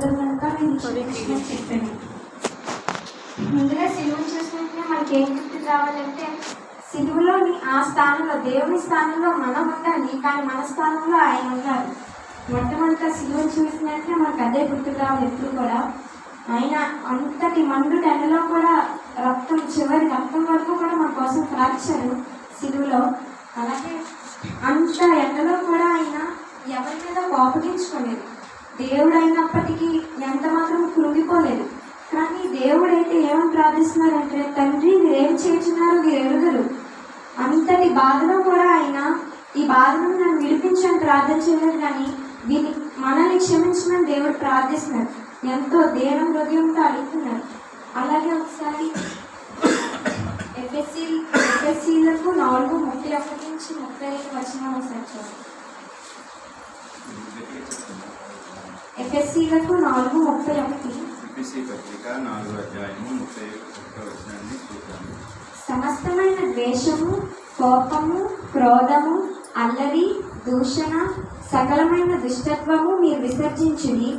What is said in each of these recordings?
జరుగుతుంది కనుక నేను చెప్పాను ముందుగా సిలువ చూసినట్టే మనకి ఏం గుర్తు రావాలంటే సిలువలోని ఆ స్థానంలో దేవుని స్థానంలో మనం ఉండాలి కానీ మన స్థానంలో ఆయన ఉన్నారు. మొట్టమొదట సిలువ చూసినట్టే మనకు అదే గుర్తు రావాలి ఎప్పుడు కూడా. ఆయన అంతటి మండు టెండలో కూడా రక్తం చివరి రక్తం వరకు కూడా మన కోసం కార్చారు సిలువలో అలాగే అంత ఎండలో కూడా ఆయన ఎవరి మీద కోపగించుకోలేదు. దేవుడు అయినప్పటికీ ఎంత మాత్రం కృంగిపోలేదు. కానీ దేవుడైతే ఏమని ప్రార్థిస్తున్నారంటే తండ్రి వీరేం చేస్తున్నారు? వీరు ఎరుగరు అంతటి బాధలో కూడా ఆయన ఈ బాధను నన్ను విడిపించని ప్రార్థన చేయలేదు కానీ దీన్ని మనల్ని క్షమించమని దేవుడు ప్రార్థిస్తున్నారు ఎంతో దేవ హృదయంతో అడుగుతున్నారు అలాగే ఒకసారి ఎఫ్ఎస్సి ఎఫ్ఎస్సీలకు నాలుగు ముప్పై ఒకటి నుంచి ముప్పై ఐదు వచ్చిన ఒకసారి చూడండి ఎఫ్ఎస్సీలకు నాలుగు ముప్పై ఒకటి. పత్రిక నాలుగు అధ్యాయము ముప్పై ఒకటో వచనాన్ని చూద్దాము. సమస్తమైన ద్వేషము కోపము క్రోధము అల్లరి దూషణ సకలమైన దుష్టత్వము మీరు విసర్జించుడి.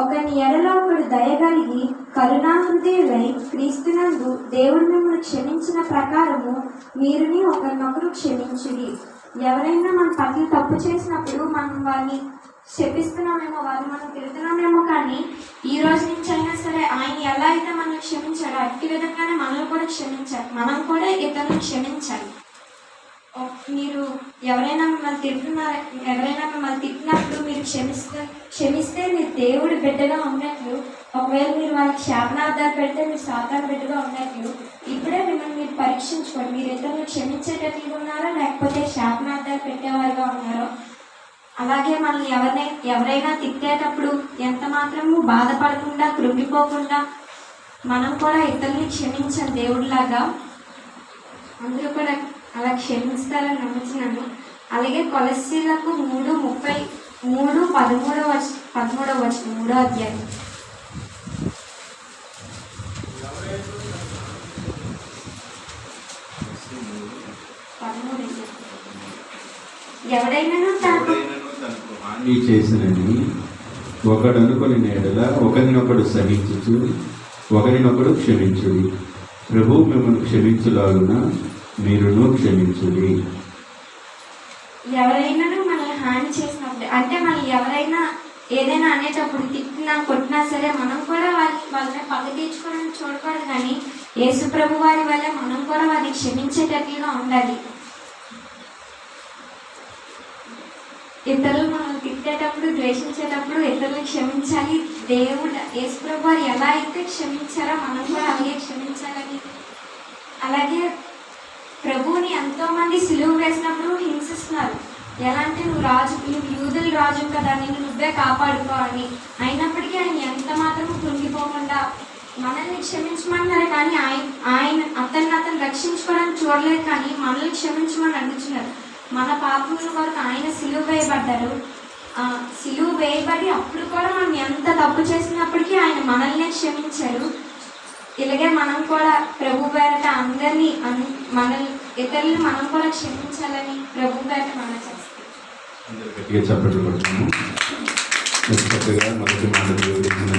ఒకని ఎడలో ఒకడు దయగలిగి కరుణాహృదయులై క్రీస్తునందు దేవుడు మిమ్మల్ని క్షమించిన ప్రకారము మీరుని ఒకరినొకరు క్షమించుడి. ఎవరైనా మన పట్ల తప్పు చేసినప్పుడు మనం వారిని క్షమిస్తున్నామేమో వాళ్ళు మనం తిరుగుతున్నామేమో కానీ ఈ రోజు నుంచి అయినా సరే ఆయన ఎలా అయితే మనల్ని క్షమించాడో అట్టి విధంగానే మనల్ని కూడా క్షమించాలి. మనం కూడా ఇతరులను క్షమించాలి. మీరు ఎవరైనా మిమ్మల్ని తిడుతున్నారు ఎవరైనా మిమ్మల్ని తిట్టినప్పుడు మీరు క్షమిస్తే క్షమిస్తే మీరు దేవుడి బిడ్డగా ఉన్నట్లు ఒకవేళ మీరు వాళ్ళకి శాపనార్థాలు పెడితే మీరు సాధారణ బిడ్డగా ఉన్నట్లు ఇప్పుడే మిమ్మల్ని మీరు పరీక్షించుకోండి. మీరు ఇతరులు క్షమించేటట్లుగా ఉన్నారా లేకపోతే శాపనార్థాలు పెట్టేవారుగా ఉన్నారో? అలాగే మనల్ని ఎవరినై ఎవరైనా తిట్టేటప్పుడు ఎంత మాత్రము బాధపడకుండా కృంగిపోకుండా మనం కూడా ఇతరుల్ని క్షమించాం దేవుడిలాగా అందరూ కూడా అలా క్షమిస్తారని నమ్ముతున్నాను. అలాగే కొలసీలకు మూడు ముప్పై మూడు పదమూడవ వచ పదమూడవ వచ్చిన మూడో అధ్యాయం. పదమూడు ఎవడైనా తనకు తనకు హాని చేసినని ఒకడనుకొని నేడల ఒకరినొకడు సహించుచు ఒకరినొకడు క్షమించుడి. ప్రభు మిమ్మల్ని క్షమించులాగున మీరును క్షమించుడి. ఎవరైనా మనల్ని హాని చేసినప్పుడు అంటే మనం ఎవరైనా ఏదైనా అనేటప్పుడు తిట్టినా కొట్టినా సరే మనం కూడా వాళ్ళ వాళ్ళని పగ తీర్చుకోవడానికి చూడకూడదు కానీ యేసు ప్రభు వారి వల్ల మనం కూడా వారిని క్షమించేటట్లుగా ఉండాలి. ఇతరులు మనం తిట్టేటప్పుడు ద్వేషించేటప్పుడు ఇతరులను క్షమించాలి. దేవుడు యేసు వారు ఎలా అయితే క్షమించారో మనం కూడా అలాగే క్షమించాలని. అలాగే ప్రభువుని ఎంతోమంది సులువు వేసినప్పుడు హింసిస్తున్నారు. ఎలా అంటే నువ్వు రాజు నువ్వు యూదుల రాజు కదా నేను నువ్వే కాపాడుకోవాలి అయినప్పటికీ ఆయన ఎంత మాత్రం కృంగిపోకుండా మనల్ని క్షమించమన్నారు కానీ ఆయన ఆయన అతన్ని అతను రక్షించుకోవడానికి చూడలేదు కానీ మనల్ని క్షమించమని అడుగుతున్నారు. మన పాపముల కొరకు ఆయన సిలువ వేయబడ్డారు. ఆ, సిలువ వేయబడి అప్పుడు కూడా మనం ఎంత తప్పు చేసినప్పటికీ ఆయన మనల్నే క్షమించారు. ఇలాగే మనం కూడా ప్రభు పేరట అందరినీ అన్- మనల్ని ఇతరులు మనం కూడా క్షమించాలని ప్రభు పేరట మనం చేస్తాం.